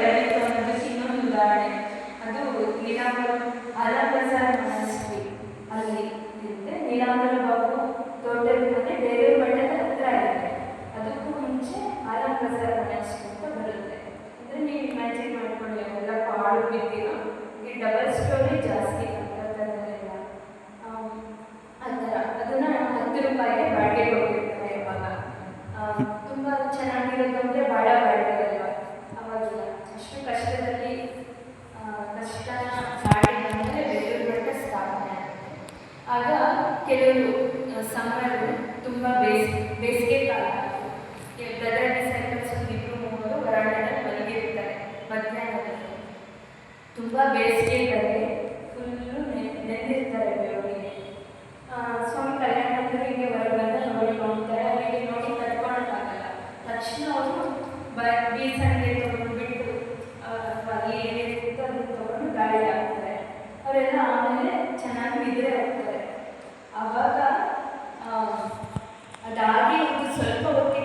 ಇನ್ನೊಂದು ಉದಾಹರಣೆ ಅದು ನೀಲಾಂಬರ ಅಲಂಕಾರ ಮೊನಾಸ್ಟ್ರಿ ಅಲ್ಲಿ ಇರುತ್ತೆ ನೀಲಾಂಬರ ಬಾಬು ತೋಟದ ಮನೆ ಬೇರೆ ಮಠದ ಹತ್ರ ಇರುತ್ತೆ ಅದಕ್ಕೂ ಮುಂಚೆ ಅಲಂಕಾರ ಮೊನಾಸ್ಟ್ರಿ ಅಂತ ಬರುತ್ತೆ ಅಂದರೆ ನೀವು ಇಮ್ಯಾಜಿನ್ ಮಾಡ್ಕೊಳ್ಳಿ ಎಲ್ಲ ಪಾಳು ಬಿದ್ದಿರೋ ಈ ಡಬಲ್ ಸ್ಟೋರಿ ಜಾಸ್ತಿ ಆಮ್, ಆ ಥರ ಅದನ್ನ ಹತ್ತು ರೂಪಾಯಿಗೆ ಬಾಡಿಗೆ ಕೊಟ್ಟಿರ್ತಾರೆ ಇವಾಗ ತುಂಬಾ ಚೆನ್ನಾಗಿರೋದು ಕೆಲವರು ಸಮ್ಮರು ತುಂಬ ಬೇಸ್ ಬೇಸಿಗೆ ಕಾಲ ಬ್ರದರ್ ಡಿಸೈಪಲ್ಸ್ ಒಂದು ಇಬ್ಬರು ಮೂವರು ಹೊರಾಟದಲ್ಲಿ ಮಲಗಿರ್ತಾರೆ ಮಧ್ಯಾಹ್ನದಲ್ಲಿ ತುಂಬ ಬೇಸಿಗೆ ಇದ್ದಾರೆ ಫುಲ್ಲು ನೆನೆದಿರ್ತಾರೆ ಬೆಳವಣಿಗೆ ಸ್ವಾಮಿ ಕಲ್ಯಾಣದಲ್ಲಿ ಹಿಂಗೆ ಹೊರಬಂದ ನೋಡಿ ನೋಡ್ತಾರೆ ಅವರಿಗೆ ನೋಡಿ ತಡ್ಕೊಳಕ್ಕಾಗಲ್ಲ ತಕ್ಷಣ ಅವರು ಬ, ಬೀಸಣಿಗೆ ತೊಗೊಂಡ್ಬಿಟ್ಟು ಅಲ್ಲಿ ಏನೇನಿರುತ್ತೋ ಅದನ್ನು ತೊಗೊಂಡು ಗಾಳಿ ಹಾಕ್ತಾರೆ. ಅವರೆಲ್ಲ ಆಮೇಲೆ ಚೆನ್ನಾಗಿ ನಿದ್ರೆ ಹೋಗ್ತಾರೆ. Đã đi 裤